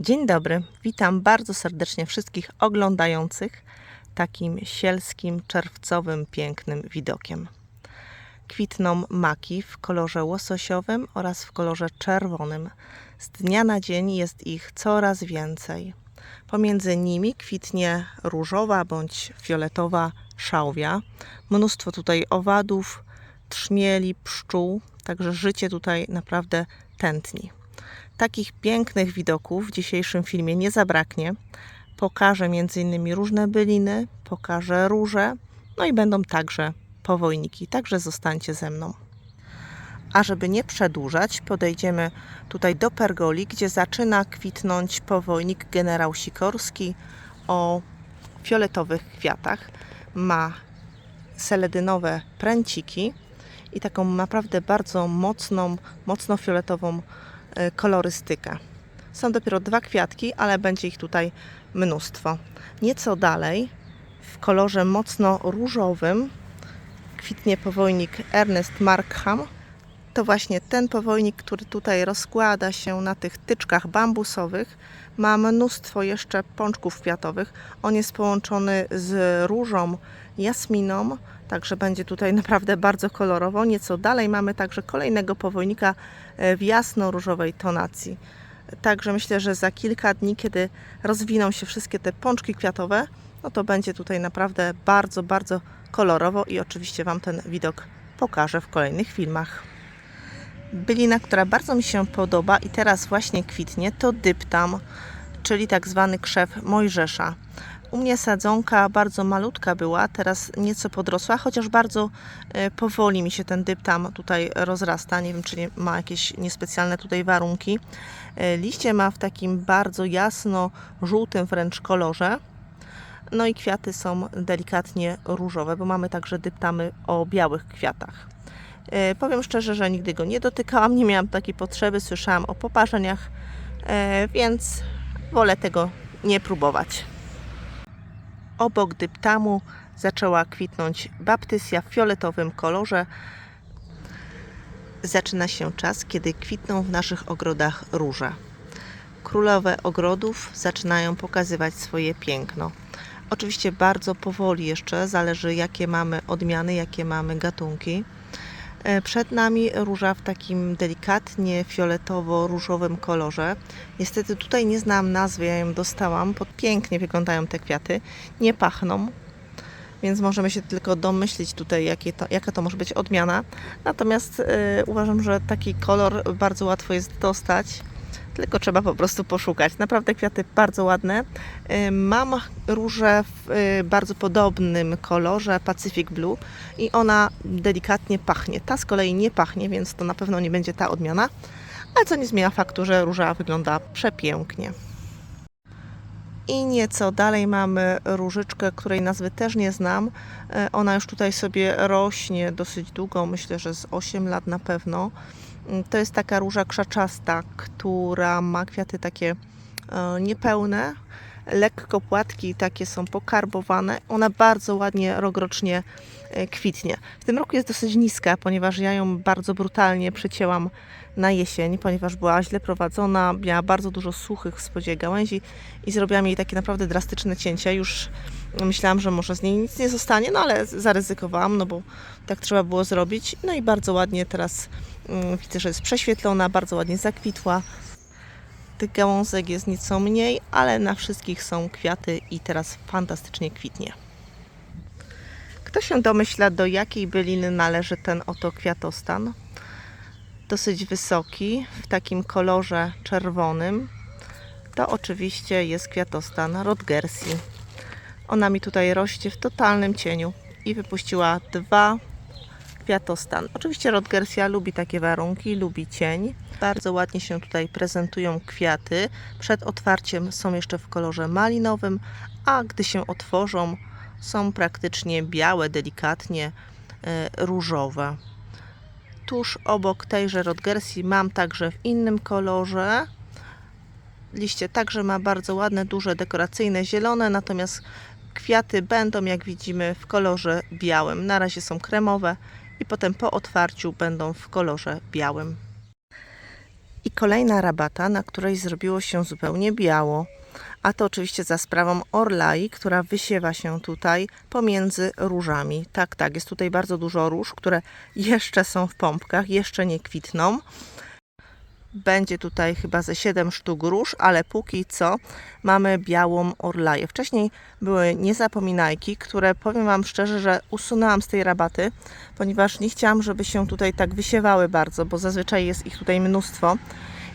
Dzień dobry, witam bardzo serdecznie wszystkich oglądających takim sielskim, czerwcowym, pięknym widokiem. Kwitną maki w kolorze łososiowym oraz w kolorze czerwonym. Z dnia na dzień jest ich coraz więcej. Pomiędzy nimi kwitnie różowa bądź fioletowa szałwia. Mnóstwo tutaj owadów, trzmieli, pszczół, także życie tutaj naprawdę tętni. Takich pięknych widoków w dzisiejszym filmie nie zabraknie. Pokażę m.in. różne byliny, pokażę róże, no i będą także powojniki, także zostańcie ze mną. A żeby nie przedłużać, podejdziemy tutaj do pergoli, gdzie zaczyna kwitnąć powojnik generał Sikorski o fioletowych kwiatach. Ma seledynowe pręciki i taką naprawdę bardzo mocną, mocno fioletową kolorystykę. Są dopiero dwa kwiatki, ale będzie ich tutaj mnóstwo. Nieco dalej, w kolorze mocno różowym, kwitnie powojnik Ernest Markham. To właśnie ten powojnik, który tutaj rozkłada się na tych tyczkach bambusowych. Ma mnóstwo jeszcze pączków kwiatowych. On jest połączony z różą jasminą, także będzie tutaj naprawdę bardzo kolorowo. Nieco dalej mamy także kolejnego powojnika e, w jasno-różowej tonacji. Także myślę, że za kilka dni, kiedy rozwiną się wszystkie te pączki kwiatowe, no to będzie tutaj naprawdę bardzo, bardzo kolorowo i oczywiście Wam ten widok pokażę w kolejnych filmach. Bylina, która bardzo mi się podoba i teraz właśnie kwitnie, to dyptam, czyli tak zwany krzew Mojżesza. U mnie sadzonka bardzo malutka była, teraz nieco podrosła, chociaż bardzo e, powoli mi się ten dyptam tutaj rozrasta. Nie wiem, czy nie, ma jakieś niespecjalne tutaj warunki. E, Liście ma w takim bardzo jasno-żółtym wręcz kolorze. No i kwiaty są delikatnie różowe, bo mamy także dyptamy o białych kwiatach. E, Powiem szczerze, że nigdy go nie dotykałam, nie miałam takiej potrzeby, słyszałam o poparzeniach, e, więc wolę tego nie próbować. Obok dyptamu zaczęła kwitnąć baptysja w fioletowym kolorze. Zaczyna się czas, kiedy kwitną w naszych ogrodach róże. Królowe ogrodów zaczynają pokazywać swoje piękno. Oczywiście bardzo powoli jeszcze, zależy jakie mamy odmiany, jakie mamy gatunki. E, Przed nami róża w takim delikatnie fioletowo-różowym kolorze. Niestety tutaj nie znam nazwy, ja ją dostałam, pięknie wyglądają te kwiaty. Nie pachną, więc możemy się tylko domyślić tutaj, to, jaka to może być odmiana. Natomiast e, uważam, że taki kolor bardzo łatwo jest dostać. Tylko trzeba po prostu poszukać. Naprawdę kwiaty bardzo ładne. E, Mam różę w e, bardzo podobnym kolorze Pacific Blue i ona delikatnie pachnie. Ta z kolei nie pachnie, więc to na pewno nie będzie ta odmiana. Ale co nie zmienia faktu, że róża wygląda przepięknie. I nieco dalej mamy różyczkę, której nazwy też nie znam. E, Ona już tutaj sobie rośnie dosyć długo, myślę, że z 8 lat na pewno. Mm, To jest taka róża krzaczasta, która ma kwiaty takie e, niepełne, lekko płatki takie są pokarbowane. Ona bardzo ładnie rokrocznie e, kwitnie. W tym roku jest dosyć niska, ponieważ ja ją bardzo brutalnie przycięłam na jesień, ponieważ była źle prowadzona, miała bardzo dużo suchych w spodzie gałęzi i zrobiłam jej takie naprawdę drastyczne cięcia. Już myślałam, że może z niej nic nie zostanie, no ale zaryzykowałam, no bo tak trzeba było zrobić. No i bardzo ładnie teraz widzę, że jest prześwietlona, bardzo ładnie zakwitła. Tych gałązek jest nieco mniej, ale na wszystkich są kwiaty i teraz fantastycznie kwitnie. Kto się domyśla, do jakiej byliny należy ten oto kwiatostan? Dosyć wysoki, w takim kolorze czerwonym. To oczywiście jest kwiatostan Rodgersi. Ona mi tutaj rośnie w totalnym cieniu i wypuściła dwa kwiatostan. Oczywiście Rodgersia lubi takie warunki, lubi cień. Bardzo ładnie się tutaj prezentują kwiaty. Przed otwarciem są jeszcze w kolorze malinowym, a gdy się otworzą, są praktycznie białe, delikatnie e, różowe. Tuż obok tejże Rodgersi mam także w innym kolorze. Liście także ma bardzo ładne, duże, dekoracyjne, zielone, natomiast kwiaty będą, jak widzimy, w kolorze białym. Na razie są kremowe i potem po otwarciu będą w kolorze białym. I kolejna rabata, na której zrobiło się zupełnie biało. A to oczywiście za sprawą orlai, która wysiewa się tutaj pomiędzy różami. Tak, tak, jest tutaj bardzo dużo róż, które jeszcze są w pompkach, jeszcze nie kwitną. Będzie tutaj chyba ze 7 sztuk róż, ale póki co mamy białą orlaję. Wcześniej były niezapominajki, które powiem Wam szczerze, że usunęłam z tej rabaty, ponieważ nie chciałam, żeby się tutaj tak wysiewały bardzo, bo zazwyczaj jest ich tutaj mnóstwo.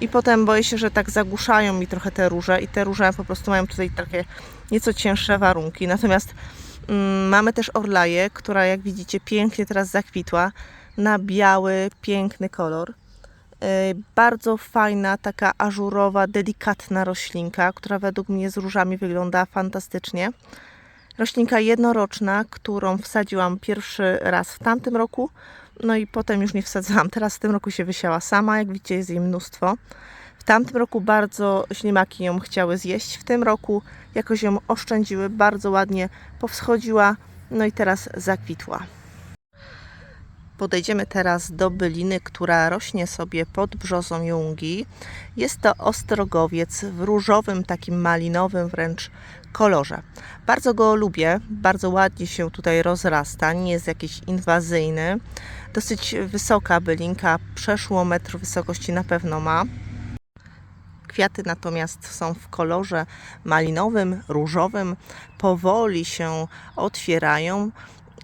I potem boję się, że tak zagłuszają mi trochę te róże i te róże po prostu mają tutaj takie nieco cięższe warunki. Natomiast mm, mamy też orlaję, która jak widzicie pięknie teraz zakwitła na biały, piękny kolor. Yy, Bardzo fajna, taka ażurowa, delikatna roślinka, która według mnie z różami wygląda fantastycznie. Roślinka jednoroczna, którą wsadziłam pierwszy raz w tamtym roku, no i potem już nie wsadzałam. Teraz w tym roku się wysiała sama, jak widzicie jest jej mnóstwo. W tamtym roku bardzo ślimaki ją chciały zjeść, w tym roku jakoś ją oszczędziły, bardzo ładnie powschodziła, no i teraz zakwitła. Podejdziemy teraz do byliny, która rośnie sobie pod brzozą jungi. Jest to ostrogowiec w różowym, takim malinowym wręcz kolorze. Bardzo go lubię, bardzo ładnie się tutaj rozrasta, nie jest jakiś inwazyjny. Dosyć wysoka bylinka, przeszło metr wysokości na pewno ma. Kwiaty natomiast są w kolorze malinowym, różowym, powoli się otwierają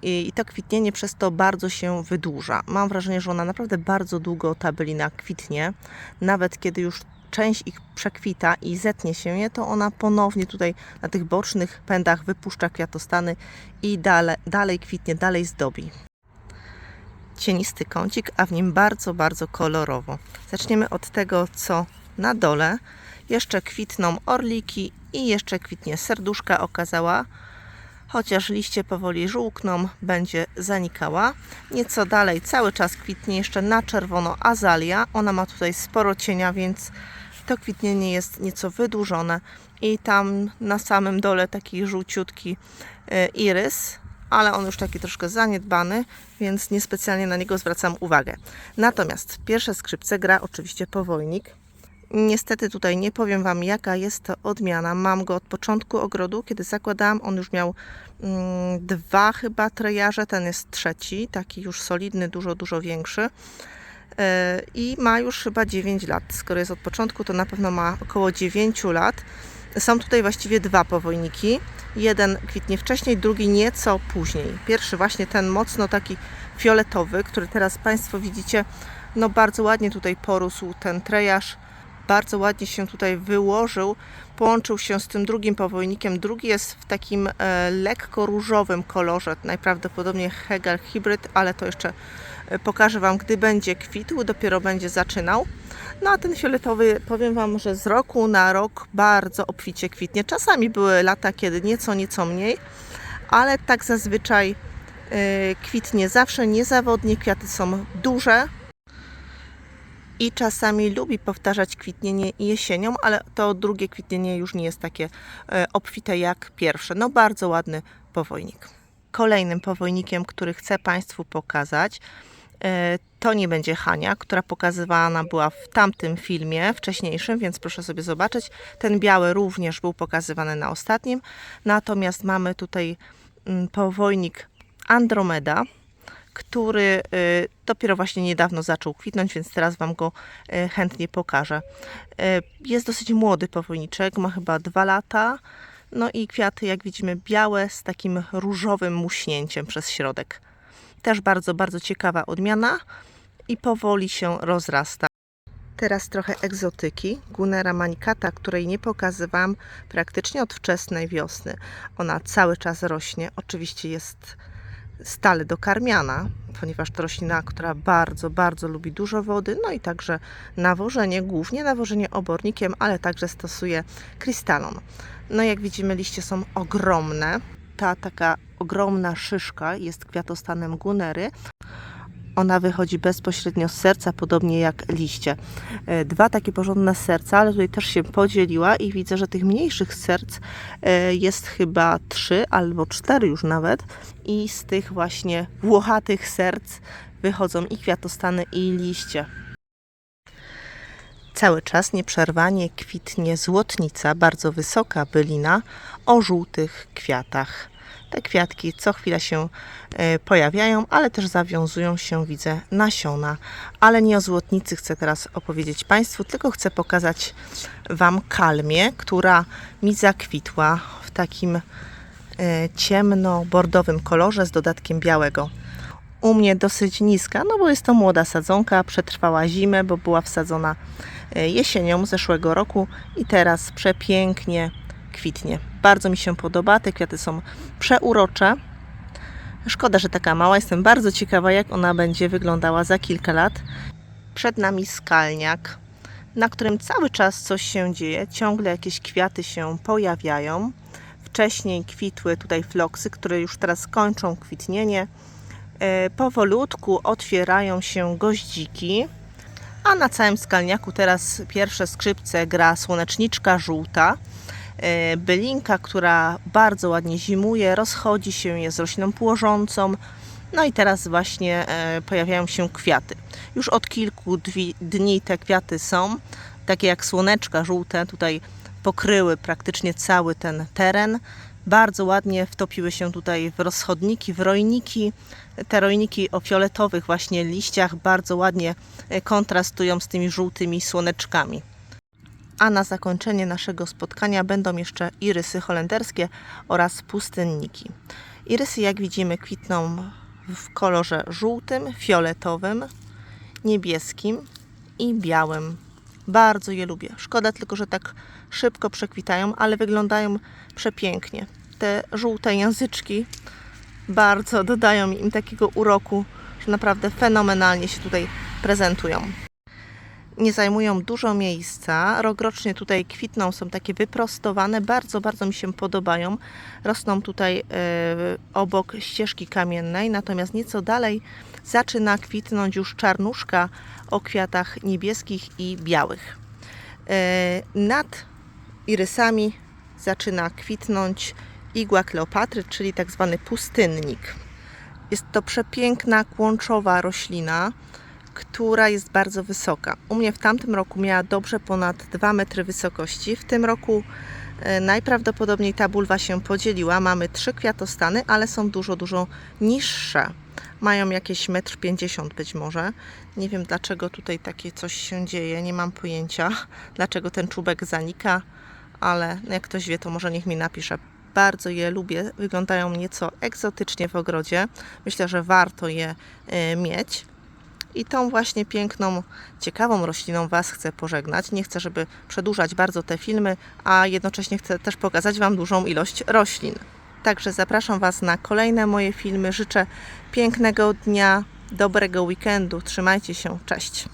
i, i to kwitnienie przez to bardzo się wydłuża. Mam wrażenie, że ona naprawdę bardzo długo ta bylina kwitnie, nawet kiedy już część ich przekwita i zetnie się je, to ona ponownie tutaj na tych bocznych pędach wypuszcza kwiatostany i dalej, dalej kwitnie, dalej zdobi. Cienisty kącik, a w nim bardzo, bardzo kolorowo. Zaczniemy od tego, co na dole. Jeszcze kwitną orliki i jeszcze kwitnie serduszka okazała. Chociaż liście powoli żółkną, będzie zanikała. Nieco dalej cały czas kwitnie jeszcze na czerwono azalia. Ona ma tutaj sporo cienia, więc to kwitnienie jest nieco wydłużone. I tam na samym dole taki żółciutki e, irys, ale on już taki troszkę zaniedbany, więc niespecjalnie na niego zwracam uwagę. Natomiast pierwsze skrzypce gra oczywiście powojnik. Niestety tutaj nie powiem Wam, jaka jest to odmiana. Mam go od początku ogrodu, kiedy zakładałam. On już miał mm, dwa chyba trejarze, ten jest trzeci, taki już solidny, dużo, dużo większy. Yy, I ma już chyba 9 lat. Skoro jest od początku, to na pewno ma około 9 lat. Są tutaj właściwie dwa powojniki. Jeden kwitnie wcześniej, drugi nieco później. Pierwszy właśnie ten mocno taki fioletowy, który teraz Państwo widzicie, no bardzo ładnie tutaj porósł ten trejarz bardzo ładnie się tutaj wyłożył, połączył się z tym drugim powojnikiem. Drugi jest w takim e, lekko różowym kolorze, najprawdopodobniej Hegel Hybrid, ale to jeszcze e, pokażę Wam, gdy będzie kwitł, dopiero będzie zaczynał. No a ten fioletowy, powiem Wam, że z roku na rok bardzo obficie kwitnie. Czasami były lata, kiedy nieco, nieco mniej, ale tak zazwyczaj e, kwitnie zawsze niezawodnie, kwiaty są duże, i czasami lubi powtarzać kwitnienie jesienią, ale to drugie kwitnienie już nie jest takie e, obfite jak pierwsze. No bardzo ładny powojnik. Kolejnym powojnikiem, który chcę Państwu pokazać, e, to nie będzie Hania, która pokazywana była w tamtym filmie wcześniejszym, więc proszę sobie zobaczyć. Ten biały również był pokazywany na ostatnim. Natomiast mamy tutaj mm, powojnik Andromeda, który y, dopiero właśnie niedawno zaczął kwitnąć, więc teraz Wam go y, chętnie pokażę. Y, jest dosyć młody powojniczek, ma chyba dwa lata. No i kwiaty, jak widzimy, białe z takim różowym muśnięciem przez środek. Też bardzo, bardzo ciekawa odmiana i powoli się rozrasta. Teraz trochę egzotyki. Gunera manicata, której nie pokazywałam praktycznie od wczesnej wiosny. Ona cały czas rośnie. Oczywiście jest stale dokarmiana, ponieważ to roślina, która bardzo, bardzo lubi dużo wody, no i także nawożenie, głównie nawożenie obornikiem, ale także stosuje krystalon. No jak widzimy liście są ogromne. Ta taka ogromna szyszka jest kwiatostanem gunery. Ona wychodzi bezpośrednio z serca, podobnie jak liście. E, Dwa takie porządne serca, ale tutaj też się podzieliła i widzę, że tych mniejszych serc e, jest chyba trzy albo cztery już nawet. I z tych właśnie włochatych serc wychodzą i kwiatostany, i liście. Cały czas nieprzerwanie kwitnie złotnica, bardzo wysoka bylina o żółtych kwiatach. Kwiatki co chwilę się e, pojawiają, ale też zawiązują się, widzę, nasiona. Ale nie o złotnicy chcę teraz opowiedzieć Państwu, tylko chcę pokazać Wam kalmię, która mi zakwitła w takim e, ciemno-bordowym kolorze z dodatkiem białego. U mnie dosyć niska, no bo jest to młoda sadzonka, przetrwała zimę, bo była wsadzona e, jesienią zeszłego roku i teraz przepięknie kwitnie. Bardzo mi się podoba, te kwiaty są przeurocze. Szkoda, że taka mała. Jestem bardzo ciekawa, jak ona będzie wyglądała za kilka lat. Przed nami skalniak, na którym cały czas coś się dzieje. Ciągle jakieś kwiaty się pojawiają. Wcześniej kwitły tutaj floksy, które już teraz kończą kwitnienie. E, Powolutku otwierają się goździki. A na całym skalniaku teraz pierwsze skrzypce gra słoneczniczka żółta. E, Bylinka, która bardzo ładnie zimuje, rozchodzi się, jest rośliną płożącą. No i teraz właśnie e, pojawiają się kwiaty. Już od kilku dni te kwiaty są, takie jak słoneczka żółte, tutaj pokryły praktycznie cały ten teren. Bardzo ładnie wtopiły się tutaj w rozchodniki, w rojniki. Te rojniki o fioletowych właśnie liściach bardzo ładnie e, kontrastują z tymi żółtymi słoneczkami. A na zakończenie naszego spotkania będą jeszcze irysy holenderskie oraz pustyniki. Irysy, jak widzimy, kwitną w kolorze żółtym, fioletowym, niebieskim i białym. Bardzo je lubię. Szkoda tylko, że tak szybko przekwitają, ale wyglądają przepięknie. Te żółte języczki bardzo dodają im takiego uroku, że naprawdę fenomenalnie się tutaj prezentują nie zajmują dużo miejsca. Rokrocznie tutaj kwitną, są takie wyprostowane, bardzo, bardzo mi się podobają. Rosną tutaj e, obok ścieżki kamiennej, natomiast nieco dalej zaczyna kwitnąć już czarnuszka o kwiatach niebieskich i białych. E, nad irysami zaczyna kwitnąć igła Kleopatry, czyli tak zwany pustynnik. Jest to przepiękna, kłączowa roślina która jest bardzo wysoka. U mnie w tamtym roku miała dobrze ponad 2 metry wysokości. W tym roku e, najprawdopodobniej ta bulwa się podzieliła. Mamy trzy kwiatostany, ale są dużo, dużo niższe. Mają jakieś 1,50 m być może. Nie wiem dlaczego tutaj takie coś się dzieje, nie mam pojęcia, dlaczego ten czubek zanika, ale jak ktoś wie, to może niech mi napisze. Bardzo je lubię, wyglądają nieco egzotycznie w ogrodzie. Myślę, że warto je e, mieć. I tą właśnie piękną, ciekawą rośliną Was chcę pożegnać. Nie chcę, żeby przedłużać bardzo te filmy, a jednocześnie chcę też pokazać Wam dużą ilość roślin. Także zapraszam Was na kolejne moje filmy. Życzę pięknego dnia, dobrego weekendu. Trzymajcie się. Cześć.